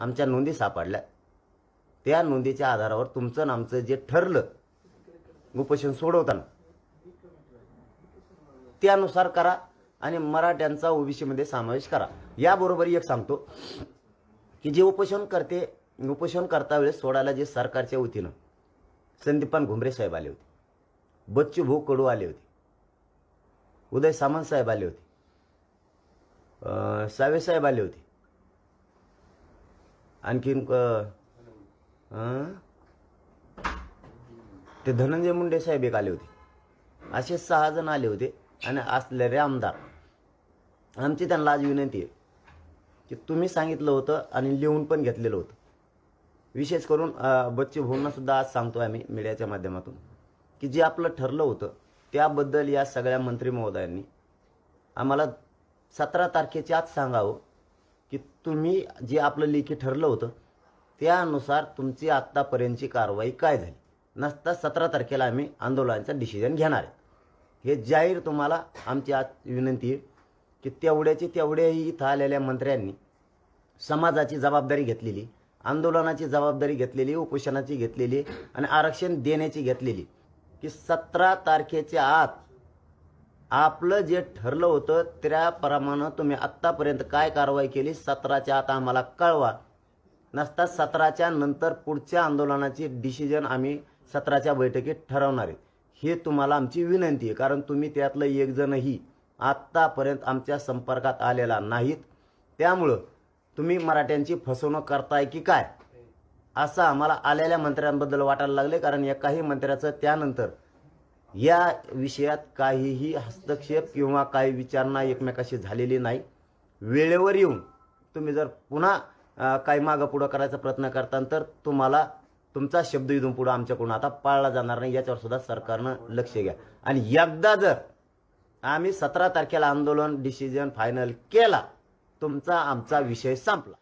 आमच्या नोंदी सापडल्या. त्या नोंदीच्या आधारावर तुमचं आणि आमचं जे ठरलं उपोषण सोडवताना त्यानुसार करा आणि मराठ्यांचा ओबीसीमध्ये समावेश करा. याबरोबर एक सांगतो की जे उपोषण करते उपोषण करता वेळेस सोडायला जे सरकारच्या वतीनं संदीपान घुमरे साहेब आले होते बच्चू भाऊ कडू आले होते उदय सामंत साहेब आले होते सावे साहेब आले होते आणखीन क- ते धनंजय मुंडे साहेब एक आले होते. असे सहा जण आले होते आणि असलेले आमदार. आमची त्यांना आज विनंती आहे की तुम्ही सांगितलं होतं आणि लिहून पण घेतलेलं होतं. विशेष करून बच्चे बच्चू सुद्धा आज सांगतो आम्ही मीडियाच्या माध्यमातून की जे आपलं ठरलं होतं त्याबद्दल या सगळ्या मंत्री महोदयांनी आम्हाला सतरा तारखेच्या आज सांगावं. की तुम्ही जे आपलं लेखी ठरलं होतं त्यानुसार तुमची आत्तापर्यंतची कारवाई काय झाली? नसता सतरा तारखेला आम्ही आंदोलनाचा डिसिजन घेणार आहे. हे जाहीर तुम्हाला आमची आज विनंती आहे की तेवढ्याचे तेवढ्याही इथं आलेल्या मंत्र्यांनी समाजाची जबाबदारी घेतलेली आंदोलनाची जबाबदारी घेतलेली उपोषणाची घेतलेली आणि आरक्षण देण्याची घेतलेली की सतरा तारखेच्या आत आपलं जे ठरलं होतं त्याप्रमाणे तुम्ही आत्तापर्यंत काय कारवाई केली सतराच्या आता आम्हाला कळवा. नसता सतराच्या नंतर पुढच्या आंदोलनाची डिसिजन आम्ही सतराच्या बैठकीत ठरवणार आहे. हे तुम्हाला आमची विनंती आहे कारण तुम्ही त्यातलं एकजणही आत्तापर्यंत आमच्या संपर्कात आलेला नाहीत. त्यामुळं तुम्ही मराठ्यांची फसवणूक करताय की काय? असं आम्हाला आलेल्या मंत्र्यांबद्दल वाटायला लागले कारण एकाही मंत्र्याचं त्यानंतर या विषयात काहीही हस्तक्षेप किंवा काही विचारणा एकमेकाशी झालेली नाही. वेळेवर येऊन तुम्ही जर पुन्हा काही मागं पुढं करायचा प्रयत्न करता तर तुम्हाला तुमचा शब्द इथून पुढं आमच्याकडून आता पाळला जाणार नाही याच्यावर सुद्धा सरकारनं लक्ष घ्या. आणि एकदा जर आम्ही सतरा तारखेला आंदोलन डिसिजन फायनल केला तुमचा आमचा विषय संपला.